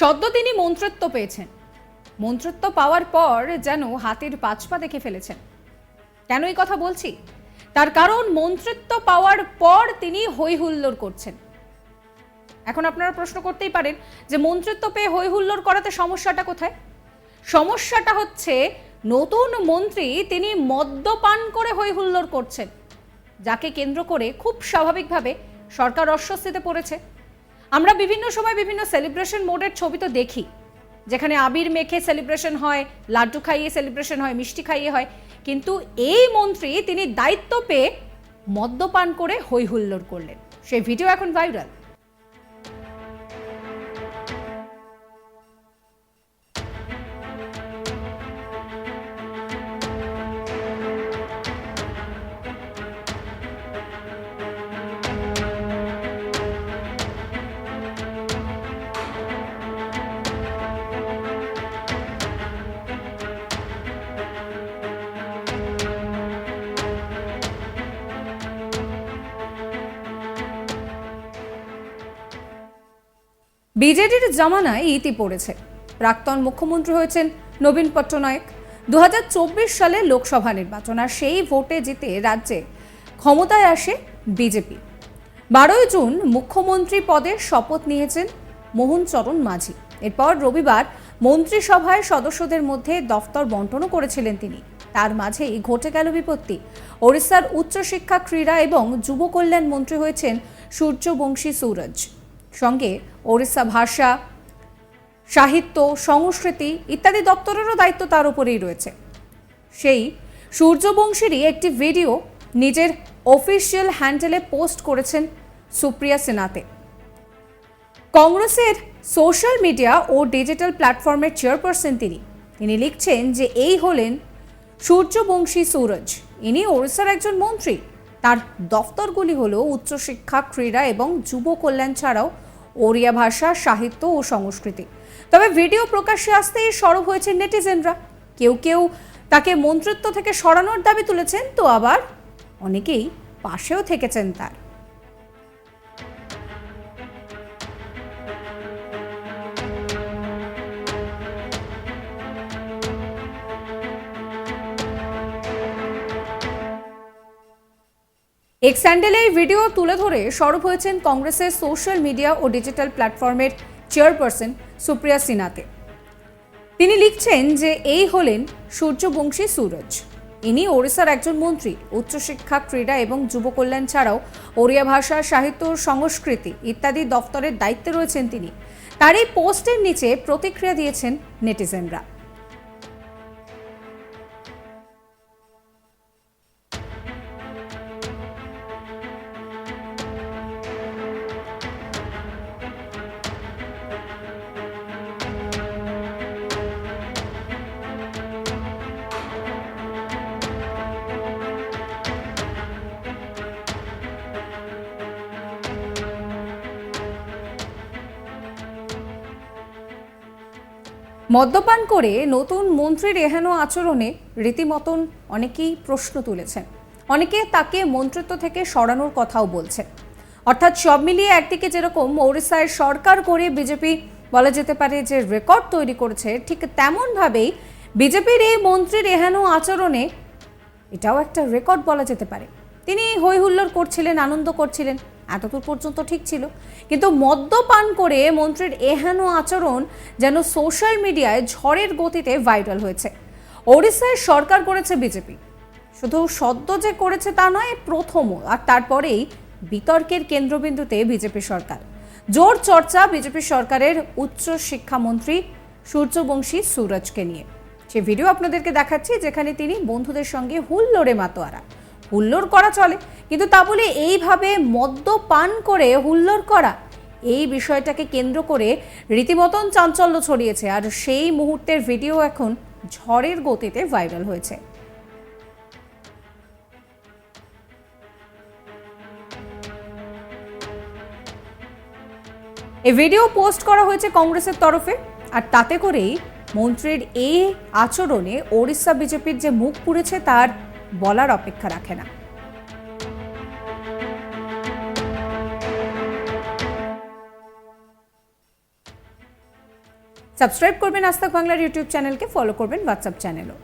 সদ্য তিনি মন্ত্রত্ব পেয়েছেন। মন্ত্রত্ব পাওয়ার পর যেন হাতের পাঁচপা দেখে ফেলেছেন। কেন এই কথা বলছি? তার কারণ মন্ত্রিত্ব পাওয়ার পর তিনি হই হুল্লোড় করছেন। এখন আপনারা প্রশ্ন করতেই পারেন যে মন্ত্রিত্ব পেয়ে হই হুল্লোড় করাতে সমস্যাটা কোথায়? সমস্যাটা হচ্ছে নতুন মন্ত্রী তিনি মদ্যপান করে হই হুল্লোড় করছেন, যাকে কেন্দ্র করে খুব স্বাভাবিকভাবে সরকার অস্বস্তিতে পড়েছে। আমরা বিভিন্ন সময় বিভিন্ন সেলিব্রেশন মোডের ছবি তো দেখি। যেখানে আবির মেখে সেলিব্রেশন হয়, লাড্ডু খাইয়ে সেলিব্রেশন হয়, মিষ্টি খাইয়ে হয়। কিন্তু এই মন্ত্রী তিনি দায়িত্ব পেয়ে মদ্যপান করে হৈহুল্লোড় করলেন। সেই ভিডিও এখন ভাইরাল বিজেডির জামানায় ইতি পড়েছে। প্রাক্তন মুখ্যমন্ত্রী হয়েছেন নবীন পট্টনায়ক। দু হাজার চব্বিশ সালে লোকসভা নির্বাচন আর সেই ভোটে জিতে রাজ্যে ক্ষমতায় আসে বিজেপি। বারোই জুন মুখ্যমন্ত্রী পদে শপথ নিয়েছেন মোহন চরণ মাঝি। এরপর রবিবার মন্ত্রিসভায় সদস্যদের মধ্যে দফতর বন্টনও করেছিলেন তিনি। তার মাঝেই ঘটে গেল বিপত্তি। ওড়িশার উচ্চশিক্ষা ক্রীড়া এবং যুব কল্যাণ মন্ত্রী হয়েছেন সূর্যবংশী সূরজ। সঙ্গে ওড়িশা ভাষা, সাহিত্য, সংস্কৃতি ইত্যাদি দপ্তরেরও দায়িত্ব তার উপরেই রয়েছে। সেই সূর্যবংশীরই একটি ভিডিও নিজের অফিসিয়াল হ্যান্ডেলে পোস্ট করেছেন সুপ্রিয়া সিনাতে কংগ্রেসের সোশ্যাল মিডিয়া ও ডিজিটাল প্ল্যাটফর্মের চেয়ারপারসন তিনি। তিনি লিখছেন যে এই হলেন সূর্যবংশী সূরজ। ইনি ওড়িশার একজন মন্ত্রী। তার দফতরগুলি হল উচ্চশিক্ষা, ক্রীড়া এবং যুব কল্যাণ ছাড়াও ওড়িয়া ভাষা, সাহিত্য ও সংস্কৃতি। তবে ভিডিও প্রকাশ্যে আসতেই সরব হয়েছে নেটিজেনরা। কেউ কেউ তাকে মন্ত্রিত্ব থেকে সরানোর দাবি তুলেছেন, তো আবার অনেকেই পাশেও থেকেছেন তার। এক স্যান্ডেলে এই ভিডিও তুলে ধরে সরব হয়েছেন কংগ্রেসের সোশ্যাল মিডিয়া ও ডিজিটাল প্ল্যাটফর্মের চেয়ারপারসন সুপ্রিয়া সিনাতে তিনি লিখছেন যে, এই হলেন সূর্যবংশী সুরজ। ইনি ওড়িশার একজন মন্ত্রী, উচ্চশিক্ষা, ক্রীড়া এবং যুব কল্যাণ ছাড়াও ওড়িয়া ভাষা, সাহিত্য, সংস্কৃতি ইত্যাদি দফতরের দায়িত্বে রয়েছেন তিনি। তার এই পোস্টের নিচে প্রতিক্রিয়া দিয়েছেন নেটিজেনরা। মদ্যপান করে নতুন মন্ত্রীর এহেন আচরণে রীতিমতন অনেকেই প্রশ্ন তুলেছেন। অনেকে তাকে মন্ত্রিত্ব থেকে সরানোর কথাও বলছেন। অর্থাৎ সব মিলিয়ে একদিকে যেরকম ওড়িশায় সরকার করে বিজেপি বলা যেতে পারে যে রেকর্ড তৈরি করেছে, ঠিক তেমনভাবেই বিজেপির এই মন্ত্রীর এহেন আচরণে এটাও একটা রেকর্ড বলা যেতে পারে। তিনি হই হুল্লোড় করছিলেন, আনন্দ করছিলেন। এতদূর পর্যন্ত ঠিক ছিল। কিন্তু মদ্যপান করে মন্ত্রীর এহেন আচরণ যেন সোশ্যাল মিডিয়ায় ঝড়ের গতিতে ভাইরাল হয়েছে। ওড়িশায় সরকার করেছে বিজেপি। শুধু সদ্য যে করেছে তা নয়, প্রথমও। আর তারপরেই বিতর্কের কেন্দ্রবিন্দুতে বিজেপি সরকার। জোর চর্চা বিজেপি সরকারের উচ্চ শিক্ষামন্ত্রী সূর্যবংশী সুরজকে নিয়ে। সে ভিডিও আপনাদেরকে দেখাচ্ছি, যেখানে তিনি বন্ধুদের সঙ্গে হুল্লোড়ে মাতোয়ারা। হুল্লোড় করা চলে। কিন্তু তা বলে এইভাবে মদ্যপান করে হুল্লোড় করা, এই বিষয়টাকে কেন্দ্র করে রীতিমতন চাঞ্চল্য ছড়িয়েছে। আর সেই মুহূর্তের ভিডিও এখন ঝড়ের গতিতে ভাইরাল হয়েছে। এই ভিডিও পোস্ট করা হয়েছে কংগ্রেসের তরফে। আর তাতে করেই মন্ত্রীর এই আচরণে ওড়িশা বিজেপির যে মুখ পুড়েছে, তার বলার অপেক্ষা রাখে না। সাবস্ক্রাইব করবেন আস্তাক বাংলার ইউটিউব চ্যানেলকে ফলো করবেন হোয়াটসঅ্যাপ চ্যানেলও।